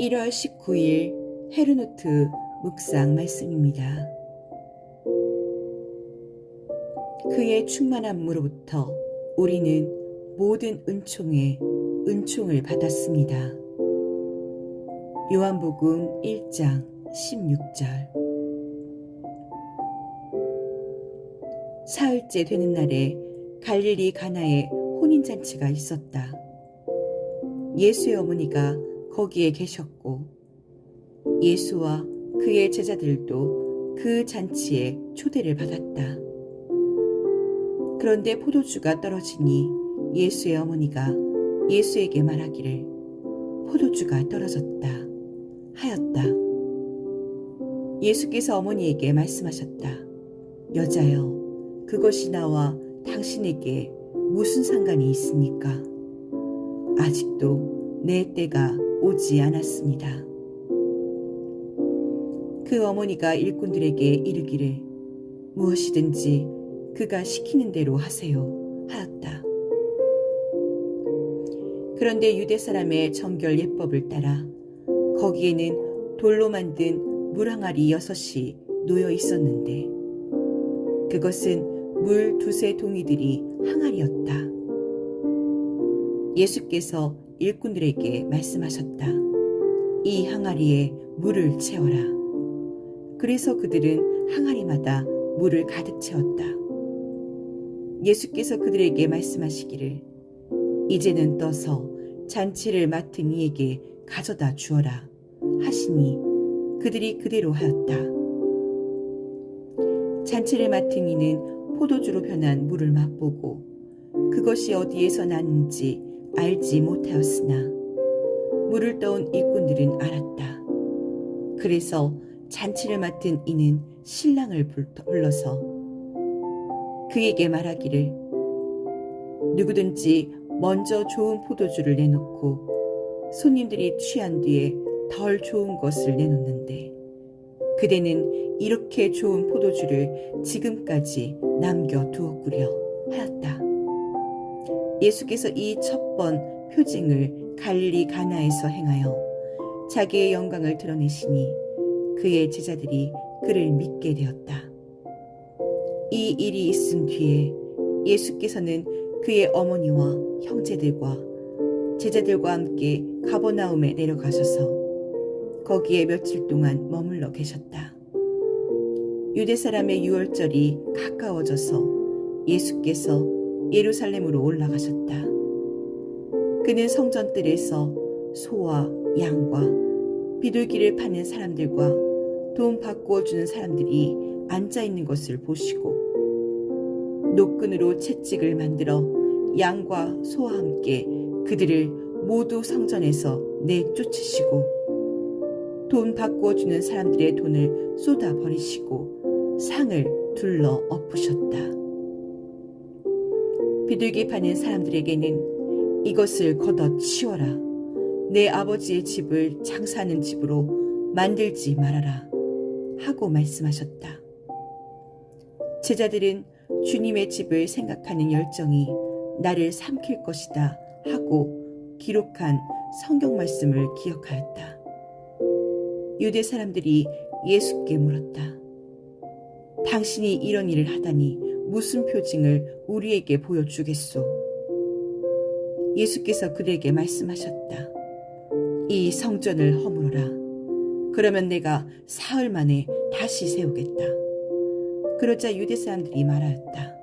1월 19일 헤르노트 묵상 말씀입니다. 그의 충만함으로부터 우리는 모든 은총에 은총을 받았습니다. 요한복음 1장 16절 사흘째 되는 날에 갈릴리 가나에 혼인잔치가 있었다. 예수의 어머니가 거기에 계셨고 예수와 그의 제자들도 그 잔치에 초대를 받았다. 그런데 포도주가 떨어지니 예수의 어머니가 예수에게 말하기를 포도주가 떨어졌다 하였다. 예수께서 어머니에게 말씀하셨다. 여자여, 그것이 나와 당신에게 무슨 상관이 있습니까? 아직도 내 때가 오지 않았습니다. 그 어머니가 일꾼들에게 이르기를 무엇이든지 그가 시키는 대로 하세요 하였다. 그런데 유대 사람의 정결 예법을 따라 거기에는 돌로 만든 물항아리 여섯이 놓여 있었는데 그것은 물 두세 동이들이 항아리였다. 예수께서 일꾼들에게 말씀하셨다. 이 항아리에 물을 채워라. 그래서 그들은 항아리마다 물을 가득 채웠다. 예수께서 그들에게 말씀하시기를 이제는 떠서 잔치를 맡은 이에게 가져다 주어라 하시니 그들이 그대로 하였다. 잔치를 맡은 이는 포도주로 변한 물을 맛보고 그것이 어디에서 났는지 알지 못하였으나 물을 떠온 일꾼들은 알았다. 그래서 잔치를 맡은 이는 신랑을 불러서 그에게 말하기를 누구든지 먼저 좋은 포도주를 내놓고 손님들이 취한 뒤에 덜 좋은 것을 내놓는데 그대는 이렇게 좋은 포도주를 지금까지 남겨두었구려 하였다. 예수께서 이 첫 번 표징을 갈릴리 가나에서 행하여 자기의 영광을 드러내시니 그의 제자들이 그를 믿게 되었다. 이 일이 있은 뒤에 예수께서는 그의 어머니와 형제들과 제자들과 함께 가버나움에 내려가셔서 거기에 며칠 동안 머물러 계셨다. 유대 사람의 유월절이 가까워져서 예수께서 예루살렘으로 올라가셨다. 그는 성전뜰에서 소와 양과 비둘기를 파는 사람들과 돈 바꾸어 주는 사람들이 앉아 있는 것을 보시고 노끈으로 채찍을 만들어 양과 소와 함께 그들을 모두 성전에서 내쫓으시고 돈 바꾸어 주는 사람들의 돈을 쏟아 버리시고 상을 둘러 엎으셨다. 비둘기 파는 사람들에게는 이것을 걷어 치워라. 내 아버지의 집을 장사하는 집으로 만들지 말아라. 하고 말씀하셨다. 제자들은 주님의 집을 생각하는 열정이 나를 삼킬 것이다 하고 기록한 성경 말씀을 기억하였다. 유대 사람들이 예수께 물었다. 당신이 이런 일을 하다니 무슨 표징을 우리에게 보여주겠소? 예수께서 그들에게 말씀하셨다. 이 성전을 허물어라. 그러면 내가 사흘 만에 다시 세우겠다. 그러자 유대 사람들이 말하였다.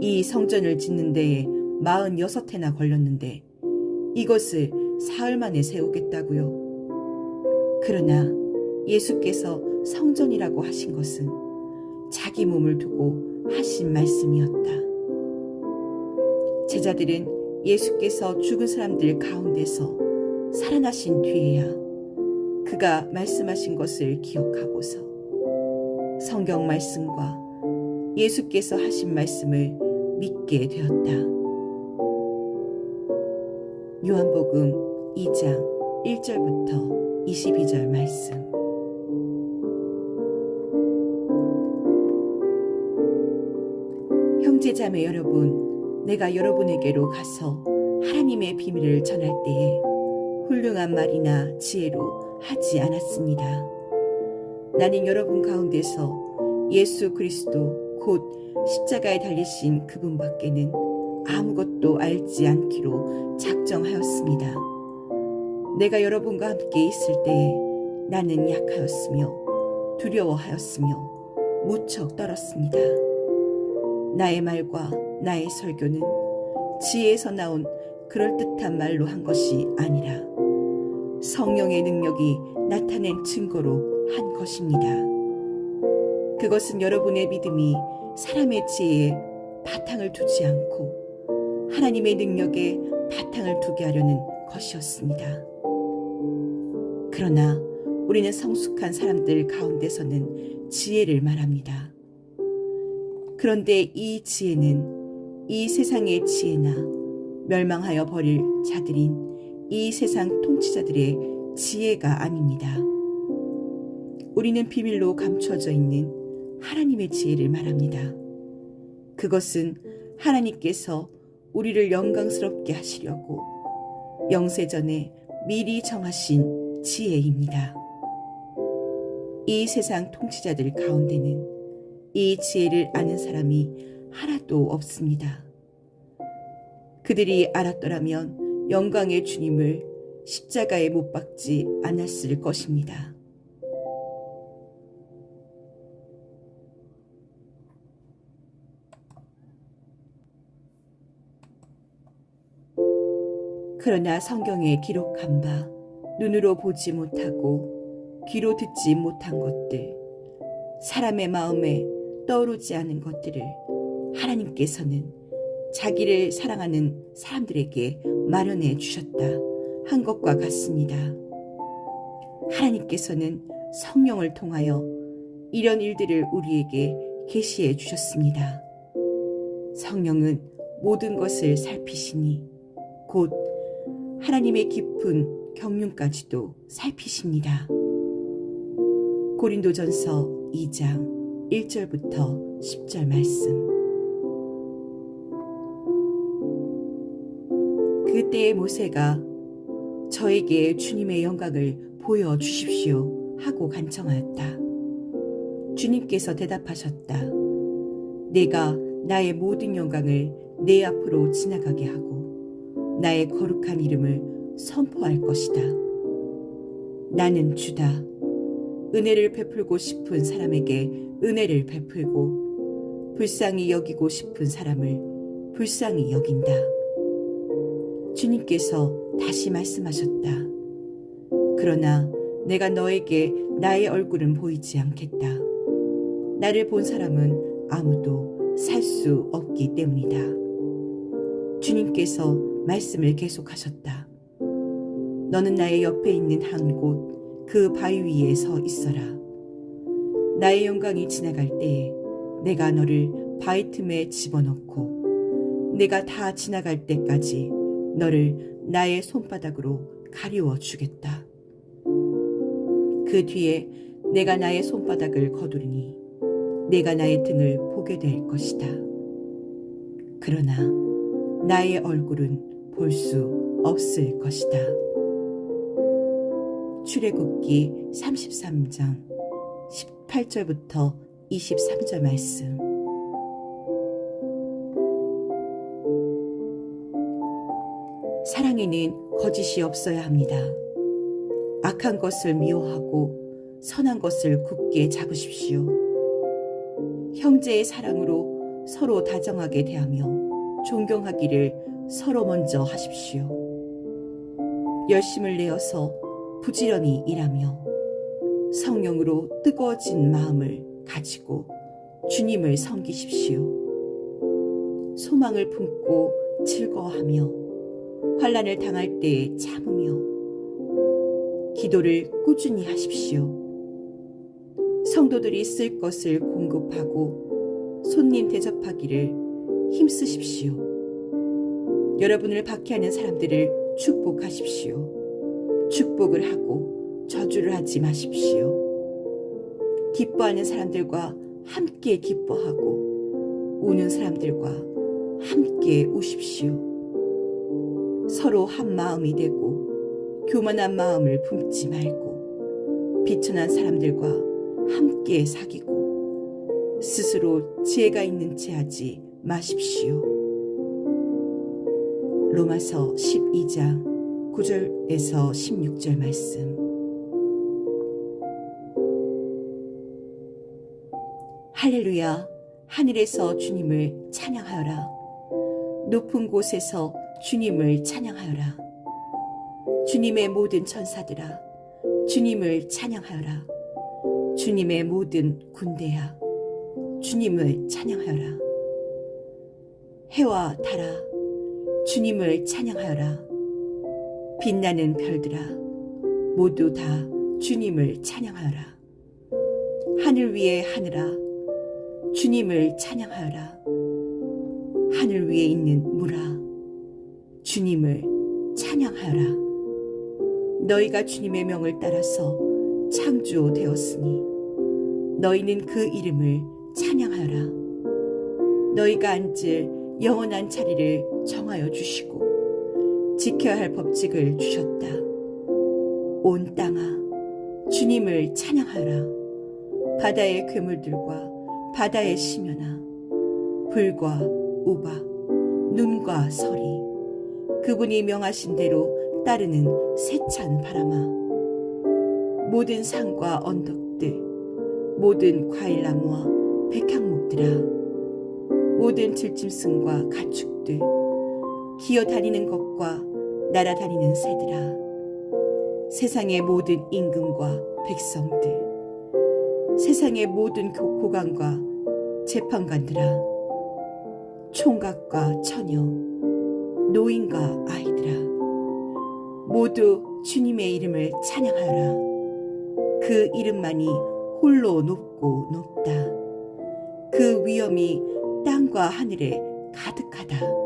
이 성전을 짓는 데에 마흔 여섯 해나 걸렸는데 이것을 사흘 만에 세우겠다고요. 그러나 예수께서 성전이라고 하신 것은 자기 몸을 두고 하신 말씀이었다. 제자들은 예수께서 죽은 사람들 가운데서 살아나신 뒤에야 그가 말씀하신 것을 기억하고서 성경 말씀과 예수께서 하신 말씀을 믿게 되었다. 요한복음 2장 1절부터 22절 말씀. 형제자매 여러분, 내가 여러분에게로 가서 하나님의 비밀을 전할 때에 훌륭한 말이나 지혜로 하지 않았습니다. 나는 여러분 가운데서 예수 그리스도 곧 십자가에 달리신 그분밖에는 아무것도 알지 않기로 작정하였습니다. 내가 여러분과 함께 있을 때에 나는 약하였으며 두려워하였으며 무척 떨었습니다. 나의 말과 나의 설교는 지혜에서 나온 그럴듯한 말로 한 것이 아니라 성령의 능력이 나타낸 증거로 한 것입니다. 그것은 여러분의 믿음이 사람의 지혜에 바탕을 두지 않고 하나님의 능력에 바탕을 두게 하려는 것이었습니다. 그러나 우리는 성숙한 사람들 가운데서는 지혜를 말합니다. 그런데 이 지혜는 이 세상의 지혜나 멸망하여 버릴 자들인 이 세상 통치자들의 지혜가 아닙니다. 우리는 비밀로 감춰져 있는 하나님의 지혜를 말합니다. 그것은 하나님께서 우리를 영광스럽게 하시려고 영세전에 미리 정하신 지혜입니다. 이 세상 통치자들 가운데는 이 지혜를 아는 사람이 하나도 없습니다. 그들이 알았더라면 영광의 주님을 십자가에 못 박지 않았을 것입니다. 그러나 성경에 기록한 바 눈으로 보지 못하고 귀로 듣지 못한 것들, 사람의 마음에 떠오르지 않은 것들을 하나님께서는 자기를 사랑하는 사람들에게 마련해 주셨다 한 것과 같습니다. 하나님께서는 성령을 통하여 이런 일들을 우리에게 계시해 주셨습니다. 성령은 모든 것을 살피시니 곧 하나님의 깊은 경륜까지도 살피십니다. 고린도전서 2장 1절부터 10절 말씀. 그때의 모세가 저에게 주님의 영광을 보여 주십시오 하고 간청하였다. 주님께서 대답하셨다. 내가 나의 모든 영광을 내 앞으로 지나가게 하고 나의 거룩한 이름을 선포할 것이다. 나는 주다. 은혜를 베풀고 싶은 사람에게 은혜를 베풀고 불쌍히 여기고 싶은 사람을 불쌍히 여긴다. 주님께서 다시 말씀하셨다. 그러나 내가 너에게 나의 얼굴은 보이지 않겠다. 나를 본 사람은 아무도 살 수 없기 때문이다. 주님께서 말씀을 계속하셨다. 너는 나의 옆에 있는 한 곳 그 바위 위에 서 있어라. 나의 영광이 지나갈 때에 내가 너를 바위 틈에 집어넣고 내가 다 지나갈 때까지 너를 나의 손바닥으로 가리워 주겠다. 그 뒤에 내가 나의 손바닥을 거두리니 내가 나의 등을 보게 될 것이다. 그러나 나의 얼굴은 볼 수 없을 것이다. 출애굽기 33장 18절부터 23절 말씀. 사랑에는 거짓이 없어야 합니다. 악한 것을 미워하고 선한 것을 굳게 잡으십시오. 형제의 사랑으로 서로 다정하게 대하며 존경하기를 서로 먼저 하십시오. 열심을 내어서 부지런히 일하며 성령으로 뜨거워진 마음을 가지고 주님을 섬기십시오. 소망을 품고 즐거워하며 환란을 당할 때에 참으며 기도를 꾸준히 하십시오. 성도들이 쓸 것을 공급하고 손님 대접하기를 힘쓰십시오. 여러분을 박해하는 사람들을 축복하십시오. 축복을 하고 저주를 하지 마십시오. 기뻐하는 사람들과 함께 기뻐하고 우는 사람들과 함께 우십시오. 서로 한 마음이 되고 교만한 마음을 품지 말고 비천한 사람들과 함께 사귀고 스스로 지혜가 있는 채 하지 마십시오. 로마서 12장 9절에서 16절 말씀. 할렐루야. 하늘에서 주님을 찬양하여라. 높은 곳에서 주님을 찬양하여라. 주님의 모든 천사들아, 주님을 찬양하여라. 주님의 모든 군대야, 주님을 찬양하여라. 해와 달아, 주님을 찬양하여라. 빛나는 별들아, 모두 다 주님을 찬양하여라. 하늘 위의 하늘아, 주님을 찬양하여라. 하늘 위에 있는 물아, 주님을 찬양하여라. 너희가 주님의 명을 따라서 창조되었으니 너희는 그 이름을 찬양하여라. 너희가 앉을 영원한 자리를 정하여 주시고 지켜야 할 법칙을 주셨다. 온 땅아, 주님을 찬양하여라. 바다의 괴물들과 바다의 심연아, 불과 우박, 눈과 서리, 그분이 명하신 대로 따르는 세찬 바람아, 모든 산과 언덕들, 모든 과일나무와 백향목들아, 모든 들짐승과 가축들, 기어 다니는 것과 날아다니는 새들아, 세상의 모든 임금과 백성들, 세상의 모든 고- 고관과 재판관들아, 총각과 처녀, 노인과 아이들아, 모두 주님의 이름을 찬양하라. 그 이름만이 홀로 높고 높다. 그 위엄이 땅과 하늘에 가득하다.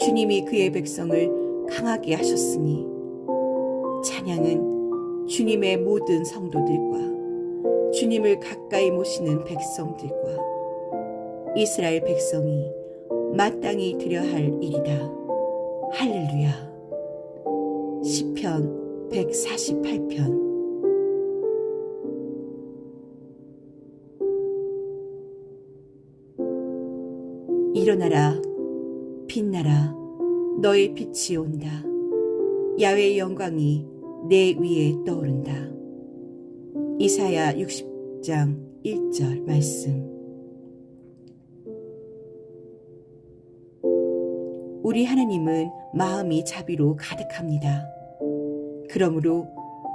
주님이 그의 백성을 강하게 하셨으니 찬양은 주님의 모든 성도들과 주님을 가까이 모시는 백성들과 이스라엘 백성이 마땅히 드려야 할 일이다. 할렐루야. 시편 148편 일어나라 빛나라 너의 빛이 온다 야외의 영광이 내 위에 떠오른다 이사야 60장 1절 말씀 우리 하나님은 마음이 자비로 가득합니다. 그러므로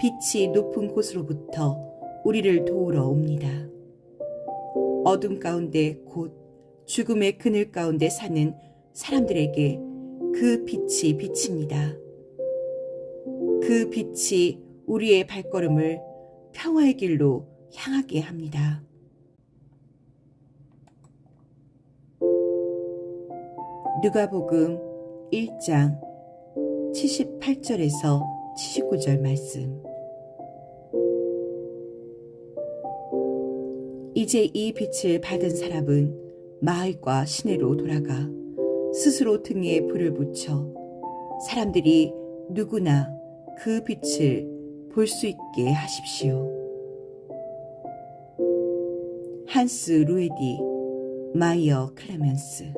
빛이 높은 곳으로부터 우리를 도우러 옵니다. 어둠 가운데 곧 죽음의 그늘 가운데 사는 사람들에게 그 빛이 비칩니다. 그 빛이 우리의 발걸음을 평화의 길로 향하게 합니다. 누가복음 1장 78절에서 79절 말씀. 이제 이 빛을 받은 사람은 마을과 시내로 돌아가 스스로 등에 불을 붙여 사람들이 누구나 그 빛을 볼 수 있게 하십시오. 한스 루에디 마이어 클레멘스